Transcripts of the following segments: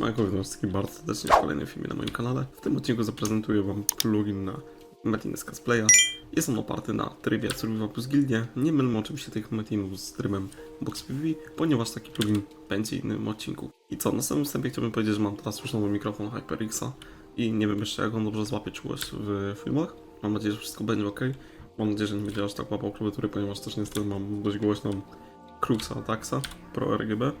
Siemanko, wszystkich bardzo serdecznie w kolejnym filmie na moim kanale. W tym odcinku zaprezentuję wam plugin na Metiny z Cosplaya. Jest on oparty na trybie Survival plus Guildie. Nie mylmy oczywiście tych metinów z trybem Box PvP, ponieważ taki plugin będzie w innym odcinku. I co, na samym wstępie chciałbym powiedzieć, że mam teraz już nowy mikrofon HyperXa i nie wiem jeszcze jak on dobrze złapie czułość w filmach. Mam nadzieję, że wszystko będzie ok. Mam nadzieję, że nie będzie aż tak łapał klawiatury, ponieważ też niestety mam dość głośną Cruxa Taxa Pro RGB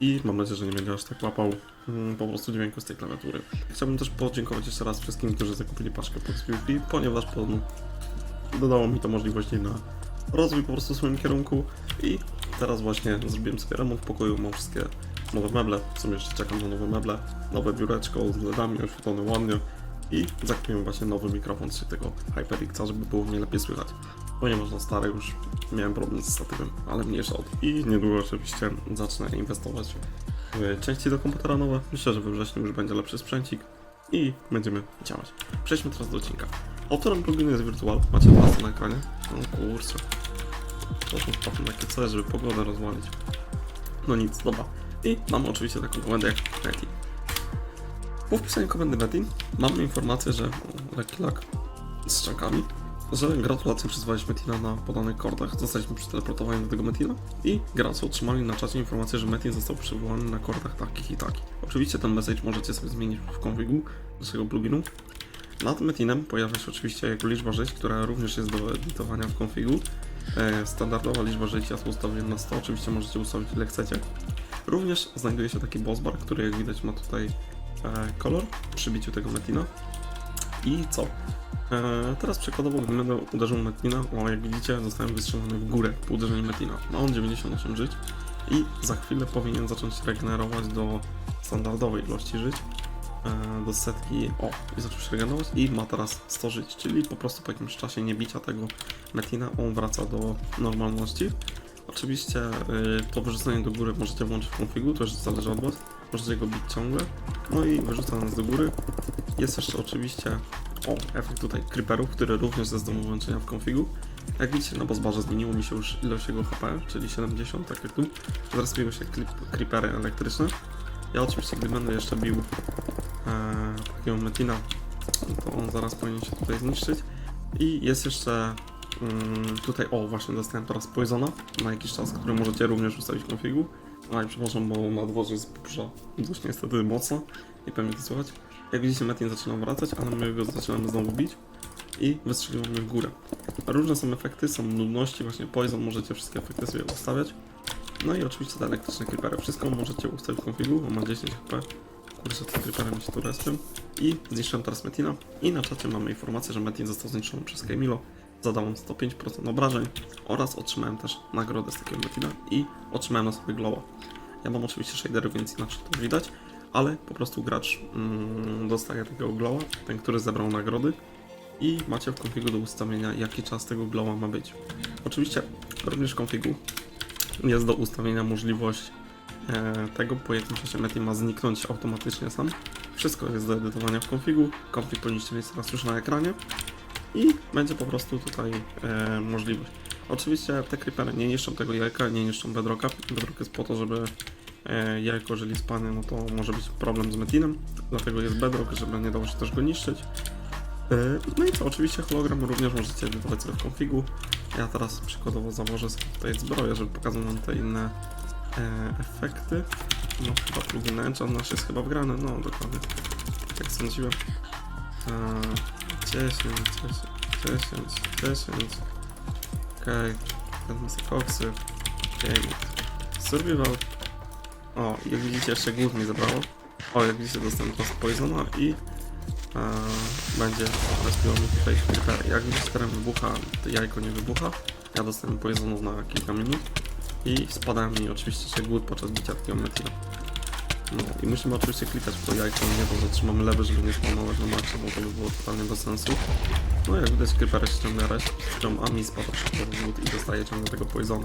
i mam nadzieję, że nie będzie aż tak łapał mm, po prostu dźwięku z tej klawiatury. Chciałbym też podziękować jeszcze raz wszystkim, którzy zakupili paczkę Box PvP, ponieważ po, dodało mi to możliwości na rozwój po prostu w swoim kierunku i teraz właśnie zrobiłem sobie remont w pokoju, mam wszystkie nowe meble, w sumie jeszcze czekam na nowe meble, nowe biureczko z LEDami oświetlone ładnie i zakupiłem właśnie nowy mikrofon z tego HyperXa, żeby było mnie lepiej słychać. Ponieważ na stare już miałem problem z statywem, ale mniejsza od. I niedługo oczywiście zacznę inwestować w części do komputera nowe. Myślę, że we wrześniu już będzie lepszy sprzęcik i będziemy działać. Przejdźmy teraz do odcinka. Autorem pluginu jest Virtual. Macie pasy na ekranie? No kurczę. To są wpadły takie żeby pogodę rozwalić. No nic, dobra. I mamy oczywiście taką komendę jak Netty. Po wpisaniu komendy Netty mamy informację, że lekki lag z ściankami, że gratulacje przysłałeś Metina na podanych kordach. Zostaliśmy przeteleportowani do tego Metina i gracze otrzymali na czacie informację, że Metin został przywołany na kordach takich i takich. Oczywiście ten message możecie sobie zmienić w konfigu naszego pluginu. Nad Metinem pojawia się oczywiście jego liczba żyć, która również jest do edytowania w konfigu. E, Standardowa liczba żyć ja ustawiłem na 100, oczywiście możecie ustawić ile chcecie. Również znajduje się taki boss bar, który jak widać ma tutaj e, kolor przy biciu tego Metina. I co? E, teraz przykładowo, będę uderzył Metina, o jak widzicie, zostałem wystrzelony w górę po uderzeniu Metina. Ma on 98 żyć i za chwilę powinien zacząć regenerować do standardowej ilości żyć, e, do setki, o, i zaczął się regenerować i ma teraz 100 żyć, czyli po prostu po jakimś czasie niebicia tego Metina on wraca do normalności. Oczywiście to wyrzucenie do góry możecie włączyć w konfigu, to już zależy od Was. Możecie go bić ciągle. No i wyrzuca nas do góry. Jest jeszcze oczywiście o, efekt tutaj creeperów, który również jest do włączenia w konfigu. Jak widzicie na bossbarze zmieniło mi się już ilość jego HP, czyli 70, tak jak tu. Zrespiły się klip- creepery elektryczne. Ja oczywiście, gdy będę jeszcze bił e, takiego Metina, to on zaraz powinien się tutaj zniszczyć. I jest jeszcze mm, tutaj, o właśnie dostałem teraz Poisona na jakiś czas, który możecie również ustawić w konfigu. A i przepraszam, bo na dworze jest burza dość niestety mocno i pewnie to słychać. Jak widzicie Metin zaczyna wracać, ale my go zaczynamy znowu bić i wystrzeliwamy w górę. Różne są efekty, są nudności, właśnie Poison możecie wszystkie efekty sobie ustawiać. No i oczywiście te elektryczne creepery, wszystko możecie ustawić w konfigu, on ma 10 HP. Kurczę, te creepery mi się tu respią. I zniszczyłem teraz Metina. I na czacie mamy informację, że Metin został zniszczony przez Kemilo. Zadał on 105% obrażeń oraz otrzymałem też nagrodę z takiego Metina i otrzymałem na sobie glowa. Ja mam oczywiście shadery, więc inaczej to widać, ale po prostu gracz mm, dostaje takiego glowa, ten, który zebrał nagrody i macie w konfigu do ustawienia, jaki czas tego glowa ma być. Oczywiście również w konfigu jest do ustawienia możliwość e, tego, po jakim czasie Metin ma zniknąć automatycznie sam. Wszystko jest do edytowania w konfigu. Konfig powinniście mieć teraz już na ekranie i będzie po prostu tutaj e, możliwość. Oczywiście te creepery nie niszczą tego jajka, nie niszczą bedrocka. Bedrock jest po to, żeby e, jajko, jeżeli spadnie, no to może być problem z metinem, dlatego jest bedrock, żeby nie dało się też go niszczyć. E, No i co, oczywiście hologram również możecie edytować sobie w konfigu. Ja teraz przykładowo założę sobie tutaj zbroję, żeby pokazać nam te inne e, efekty. No chyba plugin Enchant nasz jest chyba wgrany, no dokładnie. Tak sądziłem. E, 10, 10, 10, 10. Okej, wezmę sobie koksy. Game. Survival. O, jak widzicie jeszcze głód mi zabrało. O, jak widzicie dostałem teraz poisona i e, będzie respiło mi tutaj creeper. Jak widzicie wybucha, to jajko nie wybucha. Ja dostałem poisonów na kilka minut i spada mi oczywiście jeszcze głód podczas bicia takiego metina. No i musimy oczywiście klikać w to jajko, nie to zatrzymamy lewy, żeby nie spawnować na maksa, bo to by było totalnie bez sensu. No jak widać creepery się ciągle respią, a mi spada szybko głód i dostaje ciągle tego poisonu.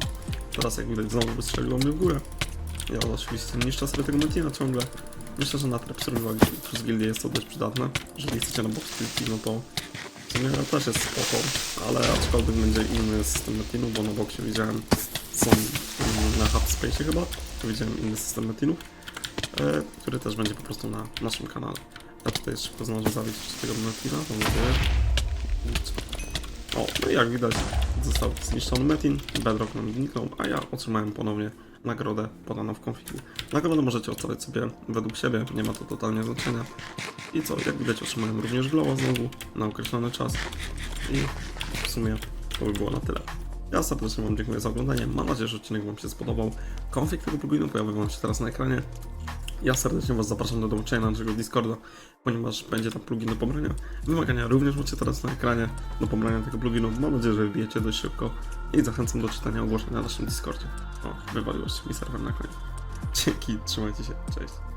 Teraz jak widać znowu wystrzeliło mnie w górę. Ja oczywiście niszczę sobie tego Metina ciągle. Myślę, że na trap survival plus gildie jest to dość przydatne. Jeżeli chcecie na box no to w sumie też jest spoko, ale aczkolwiek będzie inny system Metinów, bo na boxie widziałem są na HubSpace chyba, widziałem inny system Metinów. e, który też będzie po prostu na naszym kanale. Ja tutaj szybko zdążę zabić tego Metina, to nadzieję. O, no i jak widać, został zniszczony Metin, Bedrock nam zniknął, a ja otrzymałem ponownie nagrodę podaną w konfigu. Nagrodę możecie oceniać sobie według siebie, nie ma to totalnie znaczenia. I co, jak widać otrzymałem również glowa znowu na określony czas. I w sumie to by było na tyle. Ja serdecznie Wam dziękuję za oglądanie. Mam nadzieję, że odcinek Wam się spodobał. Konfig tego pluginu pojawi Wam się teraz na ekranie. Ja serdecznie Was zapraszam do dołączenia na naszego Discorda, ponieważ będzie tam plugin do pobrania. Wymagania również macie teraz na ekranie do pobrania tego pluginu. Mam nadzieję, że wbijecie dość szybko i zachęcam do czytania ogłoszeń na naszym Discordzie. O, wywaliło się mi serwer na koniec. Dzięki, trzymajcie się, cześć.